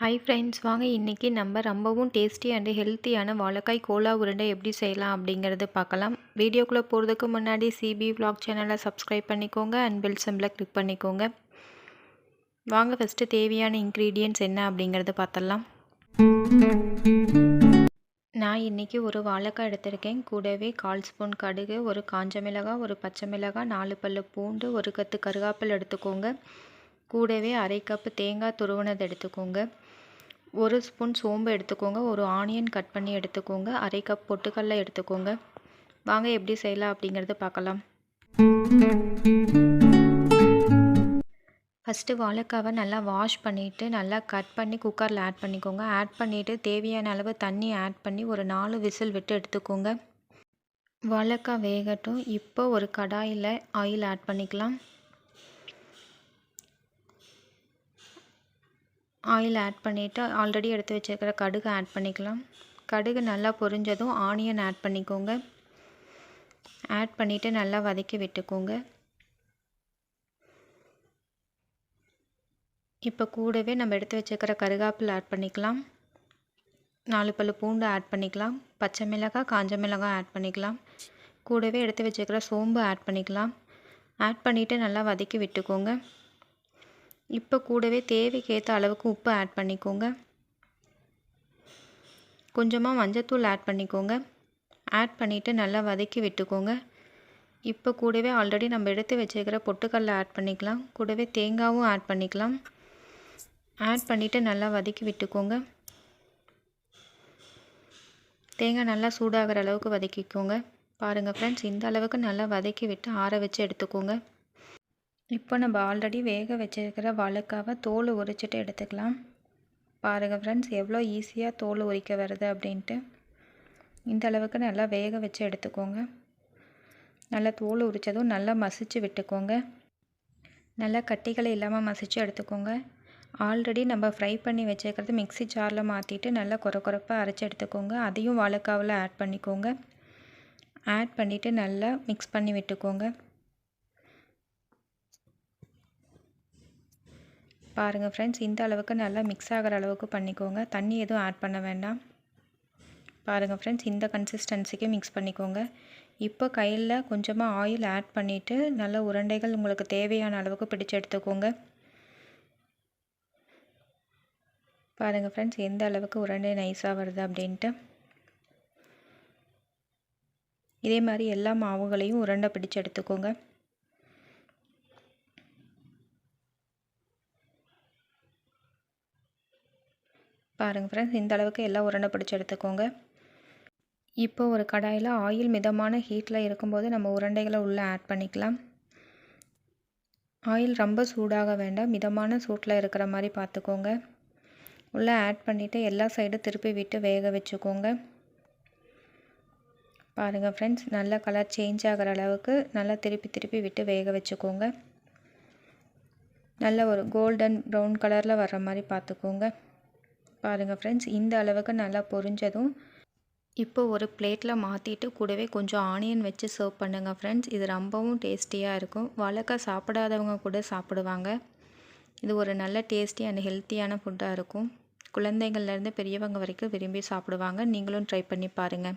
Hi friends வாங்க இன்றைக்கி நம்ம ரொம்பவும் டேஸ்டி அண்டு ஹெல்த்தியான வாழைக்காய் கோலா உருண்டை எப்படி செய்யலாம் அப்படிங்கிறது பார்க்கலாம். வீடியோக்குள்ளே போகிறதுக்கு முன்னாடி சிபி vlog சேனலை சப்ஸ்கிரைப் பண்ணிக்கோங்க அண்ட் பெல் சிம்பிளை கிளிக் பண்ணிக்கோங்க. வாங்க ஃபஸ்ட்டு தேவையான இன்க்ரீடியன்ட்ஸ் என்ன அப்படிங்கிறத பார்த்துடலாம். நான் இன்றைக்கி ஒரு வாழைக்காய் எடுத்திருக்கேன். கூடவே கால் ஸ்பூன் கடுகு ஒரு காஞ்ச மிளகாய் ஒரு பச்சை மிளகாய் நாலு பல்லு பூண்டு ஒரு கத்து கருகாப்பில் எடுத்துக்கோங்க. கூடவே அரை கப்பு தேங்காய் துருவனது எடுத்துக்கோங்க. ஒரு ஸ்பூன் சோம்பு எடுத்துக்கோங்க ஒரு ஆனியன் கட் பண்ணி எடுத்துக்கோங்க அரை கப் பொட்டுக்கடலை எடுத்துக்கோங்க. வாங்க எப்படி செய்யலாம் அப்படிங்கிறத பார்க்கலாம். ஃபஸ்ட்டு வாழைக்காவை நல்லா வாஷ் பண்ணிவிட்டு நல்லா கட் பண்ணி குக்கரில் ஆட் பண்ணிக்கோங்க. ஆட் பண்ணிவிட்டு தேவையான அளவு தண்ணி ஆட் பண்ணி ஒரு நாலு விசில் விட்டு எடுத்துக்கோங்க. வாழைக்காய் வேகட்டும். இப்போ ஒரு கடாயில் ஆயில் ஆட் பண்ணிக்கலாம். ஆயில் ஆட் பண்ணிவிட்டு ஆல்ரெடி எடுத்து வச்சுருக்கிற கடுகு ஆட் பண்ணிக்கலாம். கடுகு நல்லா பொரிஞ்சதும் ஆனியன் ஆட் பண்ணிக்கோங்க. ஆட் பண்ணிவிட்டு நல்லா வதக்கி விட்டுக்கோங்க. இப்போ கூடவே நம்ம எடுத்து வச்சுருக்கிற கருகாப்பில் ஆட் பண்ணிக்கலாம். நாலு பல்லு பூண்டு ஆட் பண்ணிக்கலாம். பச்சை மிளகாய் காஞ்ச மிளகாய் ஆட் பண்ணிக்கலாம். கூடவே எடுத்து வச்சுருக்கிற சோம்பு ஆட் பண்ணிக்கலாம். ஆட் பண்ணிவிட்டு நல்லா வதக்கி விட்டுக்கோங்க. இப்போ கூடவே தேவைக்கேற்ற அளவுக்கு உப்பு ஆட் பண்ணிக்கோங்க. கொஞ்சமாக மஞ்சத்தூள் ஆட் பண்ணிக்கோங்க. ஆட் பண்ணிவிட்டு நல்லா வதக்கி விட்டுக்கோங்க. இப்போ கூடவே ஆல்ரெடி நம்ம எடுத்து வச்சுருக்கிற பொட்டுக்கடலை ஆட் பண்ணிக்கலாம். கூடவே தேங்காயும் ஆட் பண்ணிக்கலாம். ஆட் பண்ணிவிட்டு நல்லா வதக்கி விட்டுக்கோங்க. தேங்காய் நல்லா சூடாகிற அளவுக்கு வதக்கிக்கோங்க. பாருங்கள் ஃப்ரெண்ட்ஸ் இந்த அளவுக்கு நல்லா வதக்கி விட்டு ஆற வச்சு எடுத்துக்கோங்க. இப்போ நம்ம ஆல்ரெடி வேக வச்சுருக்கிற வாழைக்காவை தோல் உரிச்சிட்டு எடுத்துக்கலாம். பாருங்கள் ஃப்ரெண்ட்ஸ் எவ்வளோ ஈஸியாக தோல் உரிக்க வருது அப்படின்ட்டு. இந்த அளவுக்கு நல்லா வேக வச்சு எடுத்துக்கோங்க. நல்லா தோல் உரித்ததும் நல்லா மசிச்சு விட்டுக்கோங்க. நல்லா கட்டிகளை இல்லாமல் மசிச்சு எடுத்துக்கோங்க. ஆல்ரெடி நம்ம ஃப்ரை பண்ணி வச்சுருக்கிறது மிக்ஸி ஜாரில் மாற்றிட்டு நல்லா குறை குறைப்பாக அரைச்சி எடுத்துக்கோங்க. அதையும் வாழைக்காவில் ஆட் பண்ணிக்கோங்க. ஆட் பண்ணிவிட்டு நல்லா மிக்ஸ் பண்ணி விட்டுக்கோங்க. பாருங்கள் ஃப்ரெண்ட்ஸ் இந்த அளவுக்கு நல்லா மிக்ஸ் ஆகிற அளவுக்கு பண்ணிக்கோங்க. தண்ணி எதுவும் ஆட் பண்ண வேண்டாம். பாருங்கள் ஃப்ரெண்ட்ஸ் இந்த கன்சிஸ்டன்சிக்கு மிக்ஸ் பண்ணிக்கோங்க. இப்போ கையில் கொஞ்சமாக ஆயில் ஆட் பண்ணிவிட்டு நல்ல உருண்டைகள் உங்களுக்கு தேவையான அளவுக்கு பிடிச்சு எடுத்துக்கோங்க. பாருங்கள் ஃப்ரெண்ட்ஸ் எந்த அளவுக்கு உருண்டை நைஸாக வருது அப்படின்ட்டு. இதே மாதிரி எல்லா மாவுகளையும் உருண்டை பிடிச்சு எடுத்துக்கோங்க. பாருங்கள் ஃப்ரெண்ட்ஸ் இந்த அளவுக்கு எல்லாம் உருண்டை பிடிச்சி எடுத்துக்கோங்க. இப்போ ஒரு கடாயில் ஆயில் மிதமான ஹீட்டில் இருக்கும்போது நம்ம உருண்டைகளை உள்ளே ஆட் பண்ணிக்கலாம். ஆயில் ரொம்ப சூடாக வேண்டாம் மிதமான சூட்டில் இருக்கிற மாதிரி பார்த்துக்கோங்க. உள்ளே ஆட் பண்ணிவிட்டு எல்லா சைடும் திருப்பி விட்டு வேக வச்சுக்கோங்க. பாருங்கள் ஃப்ரெண்ட்ஸ் நல்ல கலர் சேஞ்ச் ஆகிற அளவுக்கு நல்லா திருப்பி திருப்பி விட்டு வேக வச்சுக்கோங்க. நல்ல ஒரு கோல்டன் ப்ரௌன் கலரில் வர்ற மாதிரி பார்த்துக்கோங்க. பாருங்கள் ஃப்ரெண்ட்ஸ் இந்த அளவுக்கு நல்லா பொரிஞ்சதும் இப்போ ஒரு பிளேட்டில் மாற்றிட்டு கூடவே கொஞ்சம் ஆனியன் வச்சு சர்வ் பண்ணுங்கள் ஃப்ரெண்ட்ஸ் இது ரொம்பவும் டேஸ்டியாக இருக்கும். வழக்க சாப்பிடாதவங்க கூட சாப்பிடுவாங்க. இது ஒரு நல்ல டேஸ்டி அண்ட் ஹெல்த்தியான ஃபுட்டாக இருக்கும். குழந்தைங்கள்லேருந்து பெரியவங்க வரைக்கும் விரும்பி சாப்பிடுவாங்க. நீங்களும் ட்ரை பண்ணி பாருங்கள்